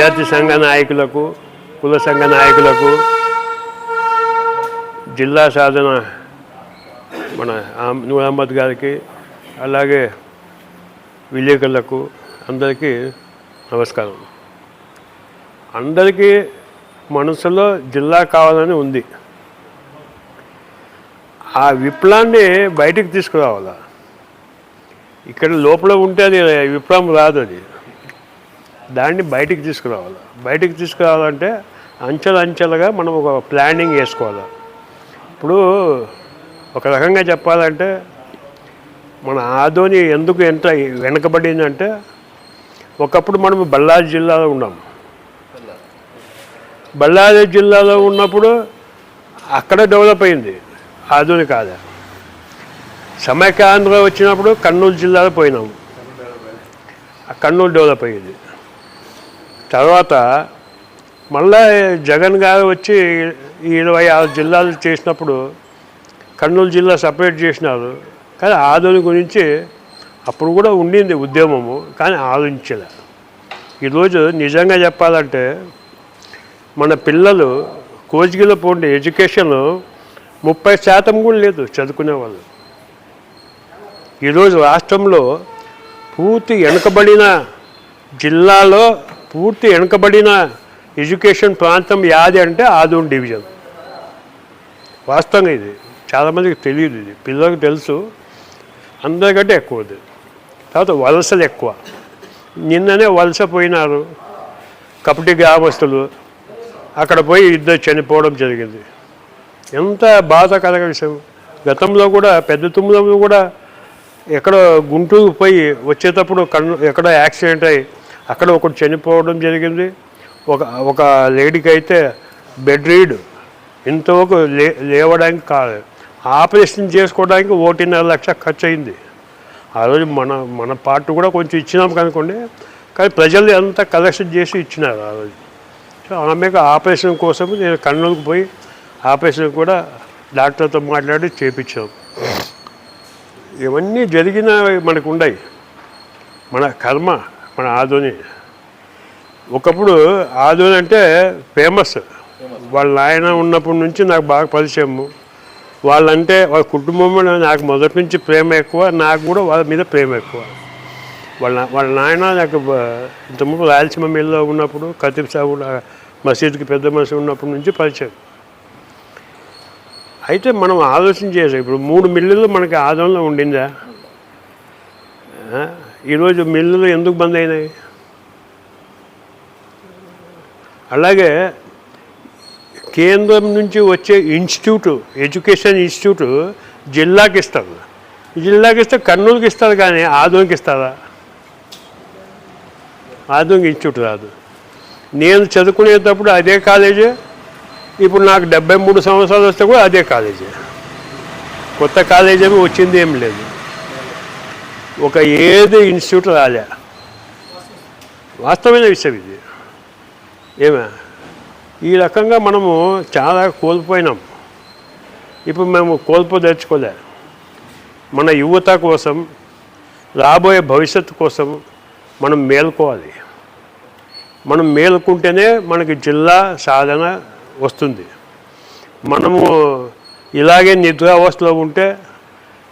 విద్యార్థి సంఘ నాయకులకు కుల సంఘ నాయకులకు జిల్లా సాధన మన నూర్ అహ్మద్ గారికి అలాగే విలేకరులకు అందరికీ నమస్కారం. అందరికీ మనసులో జిల్లా కావాలని ఉంది. ఆ విప్లవాన్ని బయటికి తీసుకురావాలా? ఇక్కడ లోపల ఉంటే అది విప్లవం రాదు అది. దాన్ని బయటికి తీసుకురావాలి. బయటికి తీసుకురావాలంటే అంచెలు అంచెలుగా మనం ఒక ప్లానింగ్ వేసుకోవాలి. ఇప్పుడు ఒక రకంగా చెప్పాలంటే మన ఆదోని ఎందుకు ఎంత వెనకబడిందంటే ఒకప్పుడు మనం బళ్ళారి జిల్లాలో ఉన్నాం. బళ్ళారి జిల్లాలో ఉన్నప్పుడు అక్కడ డెవలప్ అయింది. ఆధుని కాదా సమైక్యాంధ్ర వచ్చినప్పుడు కర్నూలు జిల్లాలో పోయినాము ఆ కర్నూలు డెవలప్ అయ్యింది. తర్వాత మళ్ళా జగన్ గారు వచ్చి ఇరవై ఆరు జిల్లాలు చేసినప్పుడు కర్నూలు జిల్లా సపరేట్ చేసినారు. కానీ ఆదోని గురించి అప్పుడు కూడా ఉండింది ఉద్యమము కానీ ఆలోచించలే. ఈరోజు నిజంగా చెప్పాలంటే మన పిల్లలు కోచిగిలో పోండి ఎడ్యుకేషన్ ముప్పై శాతం కూడా లేదు చదువుకునే వాళ్ళు. ఈరోజు రాష్ట్రంలో పూర్తి వెనుకబడిన జిల్లాలో పూర్తి వెనుకబడిన ఎడ్యుకేషన్ ప్రాంతం యాది అంటే ఆదూన్ డివిజన్. వాస్తవంగా ఇది చాలామందికి తెలియదు ఇది. పిల్లలకు తెలుసు. అందరికంటే ఎక్కువ ఇది తర్వాత వలసలు ఎక్కువ. నిన్ననే వలస పోయినారు. కపటి గ్రామస్తులు. అక్కడ పోయి ఇద్దరు చనిపోవడం జరిగింది. ఎంత బాధాకరక విషయం. గతంలో కూడా పెద్ద తుమ్ములో కూడా ఎక్కడో గుంటూరు పోయి వచ్చేటప్పుడు కన్ను ఎక్కడో యాక్సిడెంట్ అయ్యి అక్కడ ఒకటి చనిపోవడం జరిగింది. ఒక ఒక లేడీకి అయితే బెడ్ రీడ్. ఇంతవరకు లే లేవడానికి కాదు ఆపరేషన్ చేసుకోవడానికి ఒకటిన్నర లక్ష ఖర్చు అయింది ఆ రోజు మన మన పార్ట్ కూడా కొంచెం ఇచ్చినాం కనుకోండి. కానీ ప్రజలు అంతా కలెక్షన్ చేసి ఇచ్చినారు ఆ రోజు. సో ఆమెకు ఆపరేషన్ కోసం నేను కర్నూలుకు పోయి ఆపరేషన్ కూడా డాక్టర్తో మాట్లాడి చేపించాం. ఇవన్నీ జరిగిన మనకు ఉన్నాయి మన కర్మ. మన ఆధోని ఒకప్పుడు ఆధోని అంటే ఫేమస్. వాళ్ళ నాయన ఉన్నప్పటి నుంచి నాకు బాగా పరిచయము వాళ్ళంటే వాళ్ళ కుటుంబం నాకు మొదటి నుంచి ప్రేమ ఎక్కువ నాకు కూడా వాళ్ళ మీద ప్రేమ ఎక్కువ. వాళ్ళ వాళ్ళ నాయన నాకు ఇంతకుముందు రాయలసీమ మిల్లో ఉన్నప్పుడు ఖతీబ్ సాబు మసీద్కి పెద్ద మనిషి ఉన్నప్పటి నుంచి పరిచయం. అయితే మనం ఆలోచన చేసాం ఇప్పుడు మూడు మిల్లులు మనకి ఆదంలో ఉండిందా? ఈరోజు మిల్లులు ఎందుకు బంద్ అయినాయి? అలాగే కేంద్రం నుంచి వచ్చే ఇన్స్టిట్యూట్ ఎడ్యుకేషన్ ఇన్స్టిట్యూట్ జిల్లాకి ఇస్తారు జిల్లాకి ఇస్తే కర్నూలుకి ఇస్తారు కానీ ఆదోనికి ఇస్తారా? ఆధునిక ఇన్స్టిట్యూట్ రాదు నేను చదువుకునేటప్పుడు అదే కాలేజీ ఇప్పుడు నాకు డెబ్బై మూడు సంవత్సరాలు వస్తే కూడా అదే కాలేజీ. కొత్త కాలేజీ ఏమి వచ్చింది ఏం లేదు. ఒక ఏది ఇన్స్టిట్యూట్ రాలే. వాస్తవమైన విషయం ఇది. ఏమే? ఈ రకంగా మనము చాలా కోల్పోయినాం. ఇప్పుడు మేము కోల్పోదలుచుకోలే మన యువత కోసం రాబోయే భవిష్యత్తు కోసం మనం మేల్కోవాలి. మనం మేలుకుంటేనే మనకి జిల్లా సాధన వస్తుంది. మనము ఇలాగే నిద్రావస్థలో ఉంటే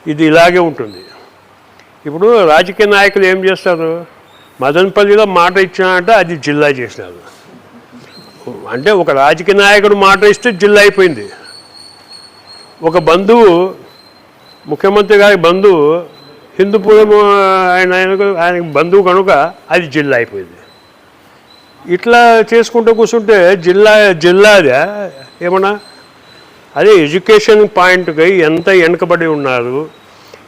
ఇది ఇలాగే ఉంటుంది. ఇప్పుడు రాజకీయ నాయకులు ఏం చేస్తారు? మదనపల్లిలో మాట ఇచ్చినారంటే అది జిల్లా చేసినారు. అంటే ఒక రాజకీయ నాయకుడు మాట ఇస్తే జిల్లా అయిపోయింది. ఒక బంధువు ముఖ్యమంత్రి గారి బంధువు హిందూపురం ఆయన ఆయనకు ఆయన బంధువు కనుక అది జిల్లా అయిపోయింది. ఇట్లా చేసుకుంటూ కూర్చుంటే జిల్లా జిల్లాదే ఏమన్నా? అదే ఎడ్యుకేషన్ పాయింట్కి ఎంత వెనుకబడి ఉన్నారు?